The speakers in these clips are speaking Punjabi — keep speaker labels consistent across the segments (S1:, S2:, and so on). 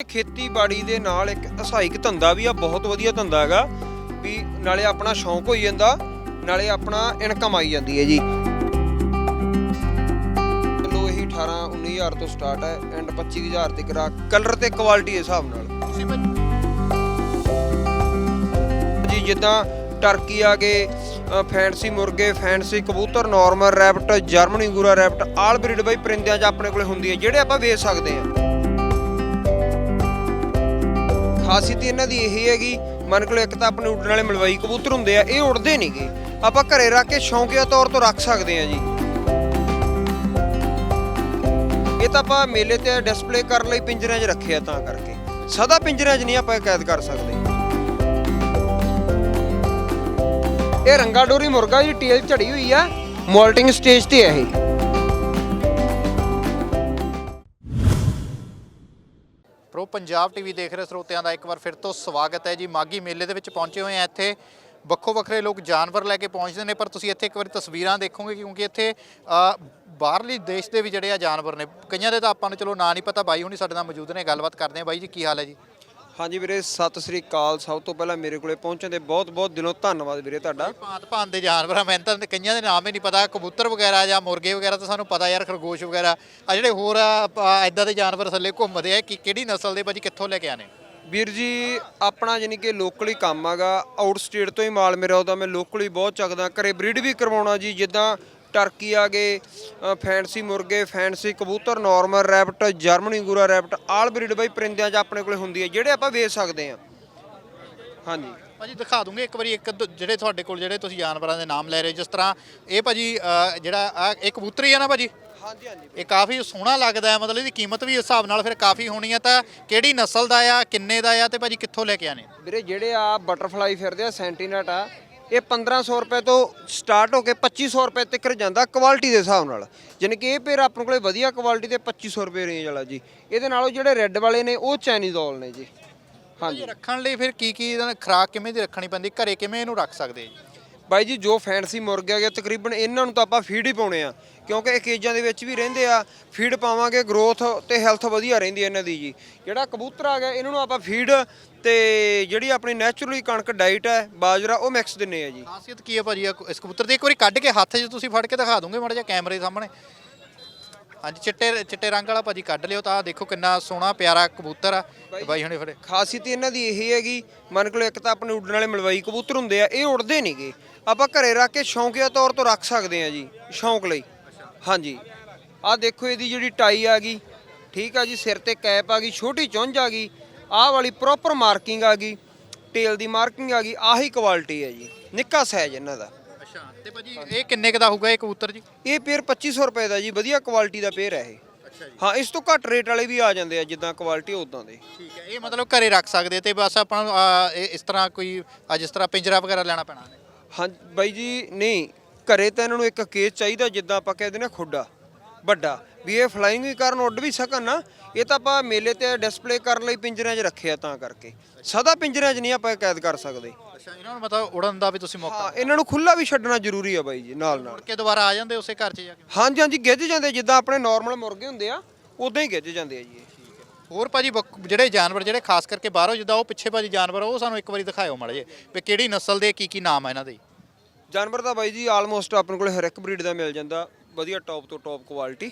S1: ਖੇਤੀਬਾੜੀ ਦੇ ਨਾਲ ਇੱਕ ਅਸਾਇਕ ਧੰਦਾ ਵੀ ਆ ਬਹੁਤ ਵਧੀਆ ਧੰਦਾ ਹੈਗਾ ਵੀ ਨਾਲੇ ਆਪਣਾ ਸ਼ੌਂਕ ਹੋਈ ਜਾਂਦਾ ਨਾਲੇ ਆਪਣਾ ਇਨਕਮ ਆਈ ਜਾਂਦੀ ਹੈ ਜੀ। ਚਲੋ ਇਹੀ 18 19000 ਤੋਂ ਸਟਾਰਟ ਹੈ ਐਂਡ 25000 ਤੱਕ ਰਾ ਕਲਰ ਤੇ ਕੁਆਲਿਟੀ ਦੇ ਹਿਸਾਬ ਨਾਲ। ਜੀ ਜਿੱਦਾਂ ਟਰਕੀ ਆ ਗਏ ਫੈਂਸੀ ਮੁਰਗੇ ਫੈਂਸੀ ਕਬੂਤਰ ਨਾਰਮਲ ਰੈਬਟ ਜਰਮਨੀ ਗੂਰਾ ਰੈਬਟ ਆਲ ਬਰੀਡ ਬਾਈ ਪਰਿੰਦਿਆਂ 'ਚ ਆਪਣੇ ਕੋਲੇ ਹੁੰਦੀ ਹੈ ਜਿਹੜੇ ਆਪਾਂ ਵੇਚ ਸਕਦੇ ਹਾਂ। ਖਾਸੀਅਤ ਇਹਨਾਂ ਦੀ ਇਹ ਹੈਗੀ ਮਨ ਕੋਲ ਇੱਕ ਤਾਂ ਆਪਣੇ ਉੱਡਣ ਵਾਲੇ ਮਲਵਾਈ ਕਬੂਤਰ ਹੁੰਦੇ ਆ, ਇਹ ਉੜਦੇ ਨਹੀਂਗੇ ਆਪਾਂ ਘਰੇ ਰੱਖ ਕੇ ਸ਼ੌਂਕੀਆ ਤੌਰ ਤੋਂ ਰੱਖ ਸਕਦੇ ਆ ਜੀ। ਇਹ ਤਾਂ ਆਪਾਂ ਮੇਲੇ ਤੇ ਡਿਸਪਲੇ ਕਰਨ ਲਈ ਪਿੰਜਰਿਆਂ 'ਚ ਰੱਖਿਆ ਤਾਂ ਕਰਕੇ। ਸਦਾ ਪਿੰਜਰਿਆਂ 'ਚ ਨਹੀਂ ਆਪਾਂ ਕੈਦ ਕਰ ਸਕਦੇ। ਇਹ ਰੰਗਾ ਡੋਰੀ ਮੁਰਗਾ ਜੀ, ਟੇਲ ਝੜੀ ਹੋਈ ਆ, ਮੋਲਟਿੰਗ ਸਟੇਜ ਤੇ ਹੈ ਇਹ।
S2: ਪੰਜਾਬ ਟੀਵੀ ਦੇਖ ਰਹੇ ਸਰੋਤਿਆਂ ਦਾ ਇੱਕ ਵਾਰ ਫਿਰ ਤੋਂ ਸਵਾਗਤ ਹੈ ਜੀ। ਮਾਗੀ ਮੇਲੇ ਦੇ ਵਿੱਚ ਪਹੁੰਚੇ ਹੋਏ ਆ ਇੱਥੇ। ਵੱਖੋ ਵੱਖਰੇ ਲੋਕ ਜਾਨਵਰ ਲੈ ਕੇ ਪਹੁੰਚਦੇ ਨੇ, ਪਰ ਤੁਸੀਂ ਇੱਥੇ ਇੱਕ ਵਾਰੀ ਤਸਵੀਰਾਂ ਦੇਖੋਗੇ ਕਿਉਂਕਿ ਇੱਥੇ ਬਾਹਰਲੀ ਦੇਸ਼ ਦੇ ਵੀ ਜਿਹੜੇ ਆ ਜਾਨਵਰ ਨੇ। ਕਈਆਂ ਦੇ ਤਾਂ ਆਪਾਂ ਨੂੰ ਚਲੋ ਨਾਂ ਨਹੀਂ ਪਤਾ, ਬਾਈ ਹੁਣੀ ਸਾਡੇ ਨਾਲ ਮੌਜੂਦ ਨੇ, ਗੱਲਬਾਤ ਕਰਦੇ ਆ ਬਾਈ ਜੀ, ਕੀ ਹਾਲ ਹੈ ਜੀ?
S1: ਹਾਂਜੀ ਵੀਰੇ ਸਤਿ ਸ੍ਰੀ ਅਕਾਲ। ਸਭ ਤੋਂ ਪਹਿਲਾਂ ਮੇਰੇ ਕੋਲੇ ਪਹੁੰਚਣ ਦੇ ਬਹੁਤ ਬਹੁਤ ਦਿਲੋਂ ਧੰਨਵਾਦ ਵੀਰੇ ਤੁਹਾਡਾ।
S2: ਭਾਂਤ ਭਾਂਤ ਦੇ ਜਾਨਵਰ ਮੈਨੂੰ ਤਾਂ ਕਈਆਂ ਦੇ ਨਾਮ ਹੀ ਨਹੀਂ ਪਤਾ। ਕਬੂਤਰ ਵਗੈਰਾ ਜਾਂ ਮੁਰਗੇ ਵਗੈਰਾ ਤਾਂ ਸਾਨੂੰ ਪਤਾ ਯਾਰ ਖਰਗੋਸ਼ ਵਗੈਰਾ। ਆ ਜਿਹੜੇ ਹੋਰ ਆ ਇਦਾਂ ਦੇ ਜਾਨਵਰ ਥੱਲੇ ਘੁੰਮਦੇ ਆ ਕਿ ਕਿਹੜੀ ਨਸਲ ਦੇ ਭਾਜੀ ਕਿੱਥੋਂ ਲੈ ਕੇ ਆਨੇ
S1: ਵੀਰ ਜੀ ਆਪਣਾ ਯਾਨੀ ਕਿ ਲੋਕਲੀ ਕੰਮ ਹੈਗਾ। ਆਊਟ ਸਟੇਟ ਤੋਂ ਹੀ ਮਾਲ ਮੇਰਾ ਉਹਦਾ ਮੈਂ ਲੋਕਲੀ ਬਹੁਤ ਚੱਕਦਾ। ਘਰੇ ਬਰੀਡ ਵੀ ਕਰਵਾਉਣਾ ਜੀ ਜਿੱਦਾਂ ਟਰਕੀ ਆ ਗਏ ਫੈਂਸੀ ਮੁਰਗੇ ਫੈਂਸੀ ਕਬੂਤਰ ਨਾਰਮਲ ਰੈਬਟ ਜਰਮਨੀ ਗੂਰਾ ਰੈਬਟ ਆਲ ਬਰੀਡ ਬਾਈ ਪਰਿੰਦਿਆਂ 'ਚ ਆਪਣੇ ਕੋਲੇ ਹੁੰਦੀ ਹੈ ਜਿਹੜੇ ਆਪਾਂ ਵੇਚ ਸਕਦੇ ਹਾਂ। ਹਾਂਜੀ।
S2: ਭਾਜੀ ਦਿਖਾ ਦੂੰਗੇ ਇੱਕ ਵਾਰੀ ਇੱਕ ਦੋ- ਜਿਹੜੇ ਤੁਹਾਡੇ ਕੋਲ ਜਿਹੜੇ ਤੁਸੀਂ ਜਾਨਵਰਾਂ ਦੇ ਨਾਮ ਲੈ ਰਹੇ ਹੋ ਜਿਸ ਤਰ੍ਹਾਂ ਇਹ ਭਾਜੀ ਅ, ਜਿਹੜਾ ਆ ਇਹ ਕਬੂਤਰੀ ਆ ਨਾ ਭਾਜੀ?
S1: ਹਾਂਜੀ ਹਾਂਜੀ।
S2: ਇਹ ਕਾਫੀ ਸੋਹਣਾ ਲੱਗਦਾ ਹੈ ਮਤਲਬ ਇਹਦੀ ਕੀਮਤ ਵੀ ਇਸ ਹਿਸਾਬ ਨਾਲ ਫਿਰ ਕਾਫੀ ਹੋਣੀ ਆ ਤਾਂ ਕਿਹੜੀ ਨਸਲ ਦਾ ਆ ਕਿੰਨੇ ਦਾ ਆ ਤੇ ਭਾਜੀ ਕਿੱਥੋਂ ਲੈ ਕੇ ਆਨੇ
S1: ਵੀਰੇ ਜਿਹੜੇ ਆ ਬਟਰਫਲਾਈ ਫਿਰਦੇ ਆ ਸੈਂਟੀਨਟ ਆ ਇਹ 1500 ਰੁਪਏ ਤੋਂ ਸਟਾਰਟ ਹੋ ਕੇ 2500 ਰੁਪਏ ਤੱਕ ਜਾਂਦਾ ਕੁਆਲਿਟੀ ਦੇ ਹਿਸਾਬ ਨਾਲ। ਯਾਨੀ ਕਿ ਇਹ ਪੇਰ ਆਪਣੇ ਕੋਲੇ ਵਧੀਆ ਕੁਆਲਿਟੀ ਤੇ 2500 ਰੁਪਏ ਰੇਂਜ ਵਾਲਾ ਜੀ। ਇਹਦੇ ਨਾਲੋਂ ਜਿਹੜੇ ਰੈੱਡ ਵਾਲੇ ਨੇ ਉਹ ਚਾਈਨੀਜ਼ ਔਲ ਨੇ ਜੀ। ਹਾਂਜੀ।
S2: ਰੱਖਣ ਲਈ ਫਿਰ ਕੀ ਕੀ ਖੁਰਾਕ ਕਿਵੇਂ ਦੀ ਰੱਖਣੀ ਪੈਂਦੀ? ਘਰੇ ਕਿਵੇਂ ਇਹਨੂੰ ਰੱਖ ਸਕਦੇ ਜੀ?
S1: ਬਾਈ ਜੀ, ਜੋ ਫੈਂਸੀ ਮੁਰਗੇ ਹੈਗੇ, ਤਕਰੀਬਨ ਇਹਨਾਂ ਨੂੰ ਤਾਂ ਆਪਾਂ ਫੀਡ ਹੀ ਪਾਉਣੇ ਆ। ਕਿਉਂਕਿ ਇਹ ਕੇਜਾਂ ਦੇ ਵਿੱਚ ਵੀ ਰਹਿੰਦੇ ਆ ਫੀਡ ਪਾਵਾਂਗੇ ਗਰੋਥ ਤੇ ਹੈਲਥ ਵਧੀਆ ਰਹਿੰਦੀ ਇਹਨਾਂ ਦੀ ਜੀ। ਜਿਹੜਾ ਕਬੂਤਰ ਆ ਗਿਆ, ਇਹਨਾਂ ਨੂੰ ਆਪਾਂ ਫੀਡ ਤੇ ਜਿਹੜੀ ਆਪਣੀ ਨੈਚੁਰਲੀ ਕਣਕ ਡਾਈਟ ਹੈ, ਬਾਜਰਾ, ਉਹ ਮਿਕਸ ਦਿੰਨੇ ਆ ਜੀ।
S2: ਖਾਸੀਅਤ ਕੀ ਹੈ ਭਾਜੀ ਇਹ ਇਸ ਕਬੂਤਰ ਦੀ ਇੱਕ ਵਾਰੀ ਕੱਢ ਕੇ ਹੱਥ 'ਚ ਤੁਸੀਂ ਫੜ ਕੇ ਦਿਖਾ ਦੋਗੇ ਮਾੜਾ ਜਿਹਾ ਕੈਮਰੇ ਸਾਹਮਣੇ? ਹਾਂਜੀ, ਚਿੱਟੇ ਚਿੱਟੇ ਰੰਗ ਵਾਲਾ ਭਾਜੀ ਕੱਢ ਲਿਓ ਤਾਂ ਆਹ ਦੇਖੋ ਕਿੰਨਾ ਸੋਹਣਾ, ਪਿਆਰਾ ਕਬੂਤਰ ਆ। ਤੇ ਬਾਈ ਹੁਣੇ ਫੜੇ
S1: ਖਾਸੀਅਤ ਇਹਨਾਂ ਦੀ ਇਹ ਹੈਗੀ, ਮਨ ਕੋਲ ਇੱਕ ਤਾਂ ਆਪਣੇ ਉੱਡਣ ਵਾਲੇ ਮਲਵਾਈ ਕਬੂਤਰ ਹੁੰਦੇ ਆ, ਇਹ ਉੜਦੇ ਨਹੀਂਗੇ। ਆਪਾਂ ਘਰੇ ਰੱਖ ਕੇ ਸ਼ੌਂਕੀਆ ਤੌਰ ਤੋਂ ਰੱਖ ਸਕਦੇ ਆ ਜੀ, ਸ਼ੌਂਕ ਲਈ। ਹਾਂਜੀ। ਆਹ ਦੇਖੋ ਇਹਦੀ ਜਿਹੜੀ ਟਾਈ ਆ ਗਈ, ਠੀਕ ਆ ਜੀ, ਸਿਰ ਤੇ ਕੈਪ ਆ ਗਈ, ਛੋਟੀ ਚੁੰਝ ਆ ਗਈ, ਆਹ ਵਾਲੀ ਪ੍ਰੋਪਰ ਮਾਰਕਿੰਗ ਆ ਗਈ, ਟੇਲ ਦੀ ਮਾਰਕਿੰਗ ਆ ਗਈ, ਆਹੀ ਕੁਆਲਿਟੀ ਹੈ ਜੀ, ਨਿੱਕਾ ਸਾਈਜ਼ ਇਹਨਾਂ ਦਾ।
S2: ਅੱਛਾ ਤੇ ਭਾਜੀ ਇਹ ਕਿੰਨੇ ਕ ਦਾ ਹੋਊਗਾ ਇਹ ਕਬੂਤਰ ਜੀ?
S1: ਇਹ ਪੇਰ 2500 ਰੁਪਏ ਦਾ ਜੀ ਵਧੀਆ ਕੁਆਲਿਟੀ ਦਾ ਪੇਰ ਹੈ ਇਹ।
S2: ਅੱਛਾ ਜੀ।
S1: ਹਾਂ ਇਸ ਤੋਂ ਘੱਟ ਰੇਟ ਵਾਲੇ ਵੀ ਆ ਜਾਂਦੇ ਆ ਜਿੱਦਾਂ ਕੁਆਲਿਟੀ ਉਦਾਂ ਦੇ।
S2: ਠੀਕ ਹੈ ਇਹ ਮਤਲਬ ਘਰੇ ਰੱਖ ਸਕਦੇ ਤੇ ਬਸ ਆਪਾਂ ਨੂੰ ਆ, ਇਹ ਇਸ ਤਰ੍ਹਾਂ ਕੋਈ ਆ ਜਿਸ ਤਰ੍ਹਾਂ ਪਿੰਜਰਾ ਵਗੈਰਾ ਲੈਣਾ ਪੈਣਾ ਨੇ
S1: ਹਾਂ ਬਾਈ ਜੀ ਨਹੀਂ ਘਰੇ ਤਾਂ ਇਹਨਾਂ ਨੂੰ ਇੱਕ ਕੇਸ ਚਾਹੀਦਾ ਜਿੱਦਾਂ ਆਪਾਂ ਕਹਿੰਦੇ ਨੇ ਖੁੱਡਾ ਵੱਡਾ। ਵੀ ਇਹ ਫਲਾਈਂਗ ਵੀ ਕਰਨ ਉੱਡ ਵੀ ਸਕਣ ਨਾ ਇਹ ਤਾਂ ਆਪਾਂ ਮੇਲੇ ਤੇ ਡਿਸਪਲੇ ਕਰਨ ਲਈ ਪਿੰਜਰਿਆਂ 'ਚ ਰੱਖਿਆ ਤਾਂ ਕਰਕੇ। ਸਦਾ ਪਿੰਜਰਿਆਂ 'ਚ ਨਹੀਂ ਆਪਾਂ ਕੈਦ ਕਰ ਸਕਦੇ।
S2: ਅੱਛਾ ਇਹਨਾਂ ਨੂੰ ਮਤਲਬ ਉੜਨ ਦਾ ਵੀ ਤੁਸੀਂ ਮੌਕਾ
S1: ਹਾਂ ਇਹਨਾਂ ਨੂੰ ਖੁੱਲਾ ਵੀ ਛੱਡਣਾ ਜ਼ਰੂਰੀ ਆ ਬਾਈ ਜੀ ਨਾਲ ਨਾਲ।
S2: ਮੁੜ ਕੇ ਦੁਬਾਰਾ ਆ ਜਾਂਦੇ ਉਸੇ ਘਰ 'ਚ ਜਾ ਕੇ?
S1: ਹਾਂਜੀ ਹਾਂਜੀ ਗਿੱਜ ਜਾਂਦੇ ਜਿੱਦਾਂ ਆਪਣੇ ਨਾਰਮਲ ਮੁਰਗੇ ਹੁੰਦੇ ਆ ਉਦਾਂ ਹੀ ਗਿੱਜ ਜਾਂਦੇ ਆ ਜੀ ਇਹ।
S2: ਹੋਰ ਭਾਜੀ ਬੱਕ- ਜਿਹੜੇ ਜਾਨਵਰ ਜਿਹੜੇ ਖਾਸ ਕਰਕੇ ਬਾਹਰੋਂ ਜਿੱਦਾਂ ਉਹ ਪਿੱਛੇ ਭਾਜੀ ਜਾਨਵਰ ਆ, ਉਹ ਸਾਨੂੰ ਇੱਕ ਵਾਰੀ ਦਿਖਾਇਓ ਮਾੜੇ ਜੇ ਵੀ ਕਿਹੜੀ ਨਸਲ ਦੇ ਕੀ ਕੀ ਨਾਮ ਆ ਇਹਨਾਂ ਦੇ?
S1: ਜਾਨਵਰ ਤਾਂ ਬਾਈ ਜੀ ਆਲਮੋਸਟ ਆਪਣੇ ਕੋਲ ਹਰ ਇੱਕ ਬਰੀਡ ਦਾ ਮਿਲ ਜਾਂਦਾ ਵਧੀਆ ਟੌਪ ਤੋਂ ਟੌਪ ਕੁਆਲਿਟੀ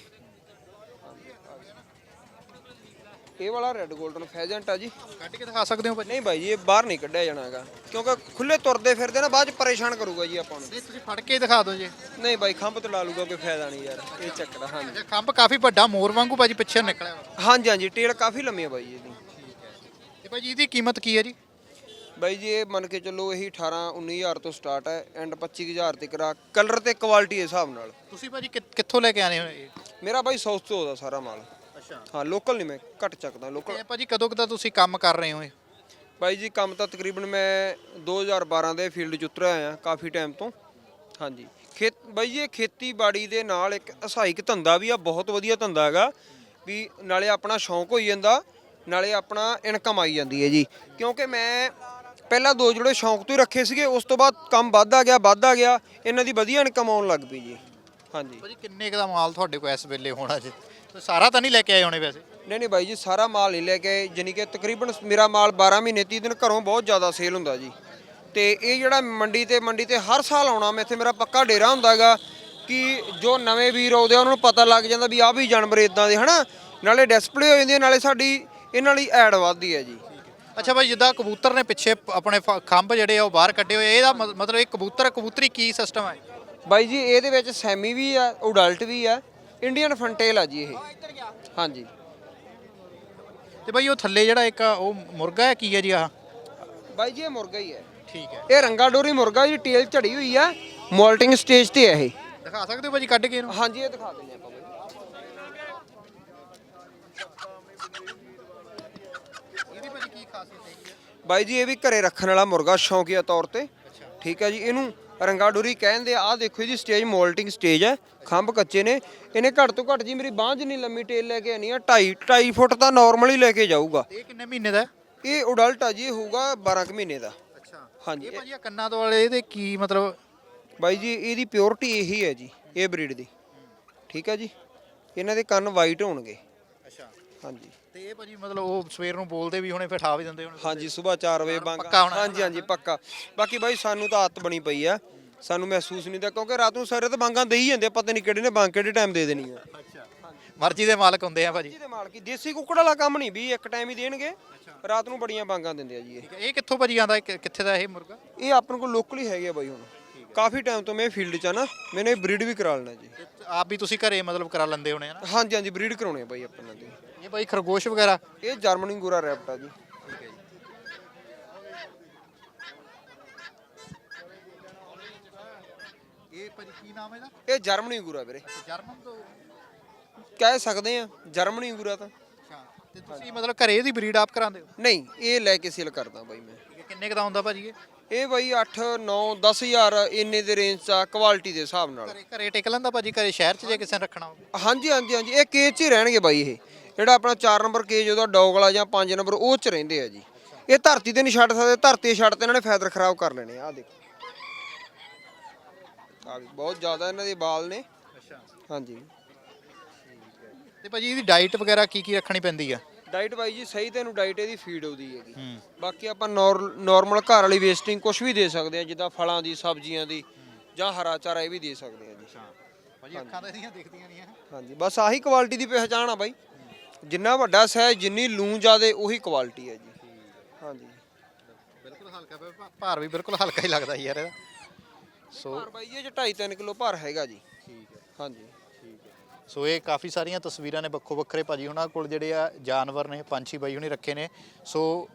S1: ਇਹ ਵਾਲਾ ਰੈੱਡ 골ਡਨ ਫੈਜੈਂਟ ਆ ਜੀ।
S2: ਕੱਢ ਕੇ ਦਿਖਾ ਸਕਦੇ ਹੋ ਭਾਜੀ?
S1: ਨਹੀਂ ਬਾਈ ਜੀ ਇਹ ਬਾਹਰ ਨਹੀਂ ਕੱਢਿਆ ਜਾਣਾਗਾ ਕਿਉਂਕਿ ਖੁੱਲੇ ਤੁਰਦੇ ਫਿਰਦੇ ਨਾ ਬਾਅਦ ਚ ਪਰੇਸ਼ਾਨ ਕਰੂਗਾ ਜੀ ਆਪਾਂ ਨੂੰ।
S2: ਨਹੀਂ ਤੁਸੀਂ ਫੜ ਕੇ ਦਿਖਾ ਦਿਓ ਜੀ।
S1: ਨਹੀਂ ਬਾਈ ਖੰਭ ਤੇ ਲਾ ਲੂਗਾ ਕੋਈ ਫਾਇਦਾ ਨਹੀਂ ਯਾਰ ਇਹ ਚੱਕਰ ਆ, ਹਾਂਜੀ।
S2: ਖੰਭ ਕਾਫੀ ਵੱਡਾ ਮੋਰ ਵਾਂਗੂ ਭਾਜੀ ਪਿੱਛੇ ਨਿਕਲਿਆ ਵਾ।
S1: ਹਾਂਜੀ ਹਾਂਜੀ ਟੇਲ ਕਾਫੀ ਲੰਮੀ ਆ ਬਾਈ ਇਹਦੀ।
S2: ਤੇ ਭਾਜੀ ਇਹਦੀ ਕੀਮਤ ਕੀ ਹੈ ਜੀ?
S1: ਬਾਈ ਜੀ ਇਹ ਮੰਨ ਕੇ ਚੱਲੋ ਇਹੀ 18 19000 ਤੋਂ ਸਟਾਰਟ ਹੈ ਐਂਡ 25000 ਤੱਕ ਰਾ ਕਲਰ ਤੇ ਕੁਆਲਿਟੀ ਦੇ ਹਿਸਾਬ ਨਾਲ।
S2: ਤੁਸੀਂ ਭਾਜੀ ਕਿ- ਕਿੱਥੋਂ ਲੈ ਕੇ ਆਨੇ ਹੋ ਇਹ?
S1: ਮੇਰਾ ਬਾਈ ਸਾਊਥ ਤੋਂ ਦਾ ਸਾਰਾ ਮਾਲ।
S2: ਅੱਛਾ।
S1: ਹਾਂ ਲੋਕਲ ਨਹੀਂ ਮੈਂ ਘੱਟ ਚੱਕਦਾ ਲੋਕਲ
S2: ਤੇ ਭਾਜੀ ਕਦੋਂ ਕਦਾ ਤੁਸੀਂ ਕੰਮ ਕਰ ਰਹੇ ਹੋ ਇਹ?
S1: ਬਾਈ ਜੀ ਕੰਮ ਤਾਂ ਤਕਰੀਬਨ ਮੈਂ 2012 ਦੇ ਫੀਲਡ 'ਚ ਉਤਰਿਆ ਆਇਆ ਕਾਫੀ ਟਾਈਮ ਤੋਂ। ਹਾਂਜੀ। ਖੇਤ ਬਾਈ ਜੀ ਇਹ ਖੇਤੀਬਾੜੀ ਦੇ ਨਾਲ ਇੱਕ ਅਸਾਇਕ ਧੰਦਾ ਵੀ ਆ ਬਹੁਤ ਵਧੀਆ ਧੰਦਾ ਹੈਗਾ ਵੀ ਨਾਲੇ ਆਪਣਾ ਸ਼ੌਂਕ ਹੋਈ ਜਾਂਦਾ ਨਾਲੇ ਆਪਣਾ ਇਨਕਮ ਆਈ ਜਾਂਦੀ ਹੈ ਜੀ। ਕਿਉਂਕਿ ਮੈਂ ਪਹਿਲਾਂ ਦੋ ਜੁੜੇ ਸ਼ੌਂਕ ਤੋਂ ਹੀ ਰੱਖੇ ਸੀਗੇ ਉਸ ਤੋਂ ਬਾਅਦ ਕੰਮ ਵੱਧਦਾ ਗਿਆ ਵੱਧਦਾ ਗਿਆ ਇਹਨਾਂ ਦੀ ਵਧੀਆ ਇਨਕਮ ਆਉਣ ਲੱਗ ਪਈ ਜੀ। ਹਾਂਜੀ।
S2: ਭਾਜੀ ਕਿੰਨੇ ਕੁ ਦਾ ਮਾਲ ਤੁਹਾਡੇ ਕੋਲ ਇਸ ਵੇਲੇ ਹੋਣਾ ਜੀ? ਤੁਸੀਂ ਸਾਰਾ ਤਾਂ ਨਹੀਂ ਲੈ ਕੇ ਆਏ ਹੋਣੇ ਵੈਸੇ?
S1: ਨਹੀਂ ਨਹੀਂ ਬਾਈ ਜੀ ਸਾਰਾ ਮਾਲ ਹੀ ਲੈ ਕੇ ਜਾਣੀ ਕਿ ਤਕਰੀਬਨ ਮੇਰਾ ਮਾਲ 12 ਮਹੀਨੇ 30 ਦਿਨ ਘਰੋਂ ਬਹੁਤ ਜ਼ਿਆਦਾ ਸੇਲ ਹੁੰਦਾ ਜੀ। ਤੇ ਇਹ ਜਿਹੜਾ ਮੰਡੀ ਤੇ ਮੰਡੀ ਤੇ ਹਰ ਸਾਲ ਆਉਣਾ ਮੈਂ ਇੱਥੇ ਮੇਰਾ ਪੱਕਾ ਡੇਰਾ ਹੁੰਦਾਗਾ ਕਿ ਜੋ ਨਵੇਂ ਵੀਰ ਆਉਂਦੇ ਆ ਉਹਨਾਂ ਨੂੰ ਪਤਾ ਲੱਗ ਜਾਂਦਾ ਵੀ ਆਹ ਵੀ ਜਾਨਵਰ ਇਦਾਂ ਦੇ ਹਨਾ? ਨਾਲੇ ਡਿਸਪਲੇ ਹੋ ਜਾਂਦੀ ਹੈ ਨਾਲੇ ਸਾਡੀ ਇਹਨਾਂ ਲਈ ਐਡ ਵੱਧਦੀ ਹੈ ਜੀ।
S2: ਅੱਛਾ ਭਾਈ ਜਿੱਦਾਂ ਕਬੂਤਰ ਨੇ ਪਿੱਛੇ ਆਪਣੇ ਫ- ਖੰਭ ਜਿਹੜੇ ਆ ਉਹ ਬਾਹਰ ਕੱਢੇ ਹੋਏ ਇਹਦਾ ਮ- ਮਤਲਬ ਇਹ ਕਬੂਤਰ ਕਬੂਤਰੀ ਕੀ ਸਿਸਟਮ ਹੈ
S1: ਬਾਈ ਜੀ ਇਹਦੇ ਵਿੱਚ ਸੈਮੀ ਵੀ ਆ ਅਡਲਟ ਵੀ ਆ ਇੰਡੀਅਨ ਫੰਟੇਲ ਆ ਜੀ ਇਹ। ਹਾਂਜੀ।
S2: ਤੇ ਭਾਈ ਉਹ ਥੱਲੇ ਜਿਹੜਾ ਇੱਕ ਉਹ ਮੁਰਗਾ ਹੈ ਕੀ ਹੈ ਜੀ ਆਹ?
S1: ਬਾਈ ਜੀ ਇਹ ਮੁਰਗਾ ਹੀ ਹੈ।
S2: ਠੀਕ ਹੈ।
S1: ਇਹ ਰੰਗਾ ਡੋਰੀ ਮੁਰਗਾ ਜੀ ਟੇਲ ਝੜੀ ਹੋਈ ਆ ਮੋਲਟਿੰਗ ਸਟੇਜ ਤੇ ਹੈ ਇਹ।
S2: ਦਿਖਾ ਸਕਦੇ ਹੋ ਭਾਜੀ ਕੱਢ ਕੇ ਇਹਨੂੰ?
S1: ਹਾਂਜੀ ਇਹ ਦਿਖਾ ਦਿੰਦੇ ਆਪਾਂ ਬਾਈ।
S2: ਇਹਦੀ ਭਾਜੀ ਕੀ ਖਾਸੀਅਤ ਹੈਗੀ ਹੈ
S1: ਬਾਈ ਜੀ ਇਹ ਵੀ ਘਰੇ ਰੱਖਣ ਵਾਲਾ ਮੁਰਗਾ ਸ਼ੌਂਕੀਆ ਤੌਰ ਤੇ। ਠੀਕ ਹੈ ਜੀ ਇਹਨੂੰ ਰੰਗਾ ਡੋਰੀ ਕਹਿੰਦੇ ਆ ਆਹ ਦੇਖੋ ਜੀ ਸਟੇਜ ਮੋਲਟਿੰਗ ਸਟੇਜ ਹੈ ਖੰਭ ਕੱਚੇ ਨੇ। ਇਹਨੇ ਘੱਟ ਤੋਂ ਘੱਟ ਜੀ ਮੇਰੀ ਬਾਂਹ ਜਿੰਨੀ ਲੰਮੀ ਟੇਲ ਲੈ ਕੇ ਆਣੀ ਆ 2.5 2.5 ਫੁੱਟ ਤਾਂ ਨਾਰਮਲੀ ਲੈ ਕੇ ਜਾਊਗਾ।
S2: ਇਹ ਕਿੰਨੇ ਮਹੀਨੇ ਦਾ ਹੈ?
S1: ਇਹ ਅਡਲਟ ਆ ਜੀ ਇਹ ਹੋਊਗਾ 12 ਕੁ ਮਹੀਨੇ ਦਾ।
S2: ਅੱਛਾ।
S1: ਹਾਂਜੀ।
S2: ਇਹ ਭਾਜੀ ਆਹ ਕੰਨਾਂ ਤੋਂ ਵਾਲੇ ਇਹਦੇ ਕੀ ਮਤਲਬ?
S1: ਬਾਈ ਜੀ ਇਹਦੀ ਪਿਓਰਿਟੀ ਇਹੀ ਹੈ ਜੀ ਇਹ ਬਰੀਡ ਦੀ। ਠੀਕ ਹੈ ਜੀ? ਇਹਨਾਂ ਦੇ ਕੰਨ ਵਾਈਟ ਹੋਣਗੇ।
S2: ਅੱਛਾ।
S1: ਹਾਂਜੀ।
S2: ਤੇ ਇਹ ਭਾਜੀ ਮਤਲਬ ਉਹ ਸਵੇਰ ਨੂੰ ਬੋਲਦੇ ਵੀ ਹੋਣੇ ਫਿਰ ਠਾ ਵੀ ਦਿੰਦੇ ਹੋਣੇ
S1: ਹਾਂਜੀ ਸਵੇਰ 4 ਵਜੇ ਬਾਂਗਾ
S2: ਪੱਕਾ ਹੋਣਾ।
S1: ਹਾਂਜੀ ਹਾਂਜੀ ਪੱਕਾ। ਬਾਕੀ ਬਾਈ ਸਾਨੂੰ ਤਾਂ ਆਦਤ ਬਣੀ ਪਈ ਆ। ਸਾਨੂੰ ਮਹਿਸੂਸ ਨਹੀਂ ਦਾ ਕਿਉਂਕਿ ਰਾਤ ਨੂੰ ਸਾਰੇ ਤਾਂ ਬਾਂਗਾ ਦੇ ਹੀ ਜਾਂਦੇ ਆ, ਪਤਾ ਨਹੀਂ ਕਿਹੜੇ ਨੇ ਬਾਂਗ ਕਿਹੜੇ ਟਾਈਮ ਦੇ ਦੇਣੀ ਆ।
S2: ਅੱਛਾ। ਮਰਜ਼ੀ ਦੇ ਮਾਲਕ ਹੁੰਦੇ ਆ ਭਾਜੀ।
S1: ਜੀ ਦੇ ਮਾਲਕੀ ਦੇਸੀ ਕੁੱਕੜ ਵਾਲਾ ਕੰਮ ਨਹੀਂ ਵੀ ਇੱਕ ਟਾਈਮ ਹੀ ਦੇਣਗੇ। ਰਾਤ ਨੂੰ ਬੜੀਆਂ ਬਾਂਗਾਂ ਦਿੰਦੇ ਆ ਜੀ ਇਹ।
S2: ਹੈ ਇਹ ਕਿੱਥੋਂ ਭਾਜੀ ਆਂਦਾ ਕਿੱਥੇ ਦਾ ਇਹ ਮੁਰਗਾ?
S1: ਇਹ ਆਪਣੇ ਕੋਲ ਲੋਕਲੀ ਹੈਗੇ ਆ ਬਾਈ ਹੁਣ। ਕਾਫੀ ਟਾਈਮ ਤੋਂ ਮੈਂ ਫੀਲਡ 'ਚ ਆ ਨਾ ਮੈਨੇ ਬਰੀਡ ਵੀ ਕਰਾ ਲੈਣਾ ਜੀ।
S2: ਆਪ ਵੀ ਤੁਸੀਂ ਘਰੇ ਮਤਲਬ ਕਰਾ ਲੈਂਦੇ ਹੋਣੇ ਹਨਾ
S1: ਹਾਂਜੀ ਹਾਂਜੀ ਬਰੀਡ ਕਰਾਉਣੇ ਆ ਬਾਈ ਆਪਣਾ ਦੀ
S2: ਇਹ ਭਾਈ ਖਰਗੋਸ਼ ਵਗੈਰਾ?
S1: ਇਹ ਜਰਮਨੀ ਗੋਰਾ ਰੈਪਟ ਆ ਜੀ।
S2: ਇਹ ਭਾਜੀ ਕੀ ਨਾਮ ਹੈ ਇਹਦਾ?
S1: ਇਹ ਜਰਮਨੀ ਗੋਰਾ ਵੀਰੇ।
S2: ਜਰਮਨ ਤੋਂ?
S1: ਕਹਿ ਸਕਦੇ ਆ ਜਰਮਨੀ ਗੋਰਾ ਤਾਂ।
S2: ਅੱਛਾ ਤੇ ਤੁਸੀਂ ਮਤਲਬ ਘਰੇ ਇਹਦੀ ਬਰੀਡ ਆਪ ਕਰਾਉਂਦੇ ਹੋ?
S1: ਨਹੀਂ ਇਹ ਲੈ ਕੇ ਸੇਲ ਕਰਦਾ ਬਾਈ ਮੈਂ।
S2: ਕਿੰਨੇ ਕੁ ਦਾ ਹੁੰਦਾ ਭਾਜੀ ਇਹ?
S1: ਇਹ ਬਾਈ 8 9 10000 ਇੰਨੇ ਦੇ ਰੇਂਜ ਚ ਆ ਕੁਆਲਿਟੀ ਦੇ ਹਿਸਾਬ ਨਾਲ।
S2: ਘਰੇ ਘਰੇ ਟਿਕ ਲੈਂਦਾ ਭਾਜੀ ਘਰੇ ਸ਼ਹਿਰ 'ਚ ਜੇ ਕਿਸੇ ਨੇ ਰੱਖਣਾ ਹੋਵੇ।
S1: ਹਾਂਜੀ ਹਾਂਜੀ ਹਾਂਜੀ। ਇਹ ਕੇਜ 'ਚ ਹੀ ਰਹਿਣਗੇ ਬਾਈ ਇਹ। ਜਿਹੜਾ ਆਪਣਾ 4 ਨੰਬਰ ਕੇਜ ਉਹਦਾ ਡੌਗ ਵਾਲਾ ਜਾਂ 5 ਨੰਬਰ ਉਹ 'ਚ ਰਹਿੰਦੇ ਆ ਜੀ। ਇਹ ਧਰਤੀ ਤੇ ਨਹੀਂ ਛੱਡ ਸਕਦੇ ਧਰਤੀ ਛੱਡ ਤੇ ਇਹਨਾਂ ਨੇ ਫੈਦਰ ਖਰਾਬ ਕਰ ਲੈਣੇ ਆ ਦੇਖੋ। ਆ ਵੀ ਬਹੁਤ ਜ਼ਿਆਦਾ ਇਹਨਾਂ ਦੇ ਬਾਲ ਨੇ।
S2: ਅੱਛਾ।
S1: ਹਾਂਜੀ।
S2: ਤੇ ਭਾਜੀ ਇਹਦੀ ਡਾਈਟ ਵਗੈਰਾ ਕੀ ਕੀ ਰੱਖਣੀ ਪੈਂਦੀ ਆ?
S1: ਡਾਈਟ ਬਾਈ ਜੀ ਸਹੀ ਤੈਨੂੰ ਡਾਈਟ ਇਹਦੀ ਫੀਡ ਆਉਦੀ ਹੈਗੀ।
S2: ਹੂੰ।
S1: ਬਾਕੀ ਆਪਾਂ ਨਾਰਮਲ ਘਰ ਵਾਲੀ ਵੇਸਟਿੰਗ ਕੁਝ ਵੀ ਦੇ ਸਕਦੇ ਆ ਜਿੱਦਾਂ ਫਲਾਂ ਦੀ ਸਬਜ਼ੀਆਂ ਦੀ ਜਾਂ ਹਰਾ ਚਾਰਾ ਇਹ ਵੀ ਦੇ ਸਕਦੇ ਆ ਜੀ।
S2: ਭਾਜੀ ਅੱਖਾਂ ਤਾਂ ਇਹਦੀਆਂ ਦਿਖਦੀਆਂ ਨਹੀਂ ਆ।
S1: ਹਾਂਜੀ ਬਸ ਆਹੀ ਕੁਆਲਿਟੀ ਦੀ ਪਹਿਚਾਣ ਆ ਬਾਈ। ਜਿੰਨਾ ਵੱਡਾ ਸਾਈਜ਼ ਜਿੰਨੀ ਲੂੰ ਜ਼ਿਆਦੇ ਉਹੀ ਕੁਆਲਿਟੀ ਹੈ ਜੀ। ਹਾਂਜੀ।
S2: ਬਿਲਕੁਲ ਹਲਕਾ ਭਾ- ਭਾਰ ਵੀ ਬਿਲਕੁਲ ਹਲਕਾ ਹੀ ਲੱਗਦਾ ਯਾਰ ਇਹਦਾ। ਸੋ
S1: ਭਾਰ ਬਾਈ ਇਹ ਚ 2.5 3 ਕਿਲੋ ਭਾਰ ਹੈਗਾ ਜੀ।
S2: ਠੀਕ ਹੈ।
S1: ਹਾਂਜੀ।
S2: ਸੋ ਇਹ ਕਾਫੀ ਸਾਰੀਆਂ ਤਸਵੀਰਾਂ ਨੇ ਵੱਖੋ ਵੱਖਰੇ ਭਾਜੀ ਉਹਨਾਂ ਕੋਲ ਜਿਹੜੇ ਆ ਜਾਨਵਰ ਨੇ ਪੰਛੀ ਬਾਈ ਹੁਣੀ ਰੱਖੇ ਨੇ। ਸੋ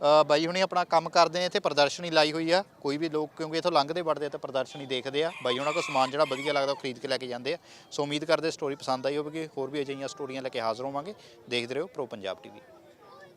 S2: ਅ, ਬਾਈ ਹੁਣੀ ਆਪਣਾ ਕੰਮ ਕਰਦੇ ਨੇ ਇੱਥੇ ਪ੍ਰਦਰਸ਼ਨੀ ਲਾਈ ਹੋਈ ਆ। ਕੋਈ ਵੀ ਲੋਕ ਕਿਉਂਕਿ ਇੱਥੋਂ ਲੰਘਦੇ ਵੜਦੇ ਆ ਤਾਂ ਪ੍ਰਦਰਸ਼ਨੀ ਦੇਖਦੇ ਆ। ਬਾਈ ਉਹਨਾਂ ਕੋਲ ਸਮਾਨ ਜਿਹੜਾ ਵਧੀਆ ਲੱਗਦਾ ਉਹ ਖਰੀਦ ਕੇ ਲੈ ਕੇ ਜਾਂਦੇ ਆ। ਸੋ ਉਮੀਦ ਕਰਦੇ ਸਟੋਰੀ ਪਸੰਦ ਆਈ ਹੋਵੇਗੀ। ਹੋਰ ਵੀ ਅਜਿਹੀਆਂ ਸਟੋਰੀਆਂ ਲੈ ਕੇ ਹਾਜ਼ਰ ਹੋਵਾਂਗੇ। ਦੇਖਦੇ ਰਹੋ ਪ੍ਰੋ ਪੰਜਾਬ ਟੀਵੀ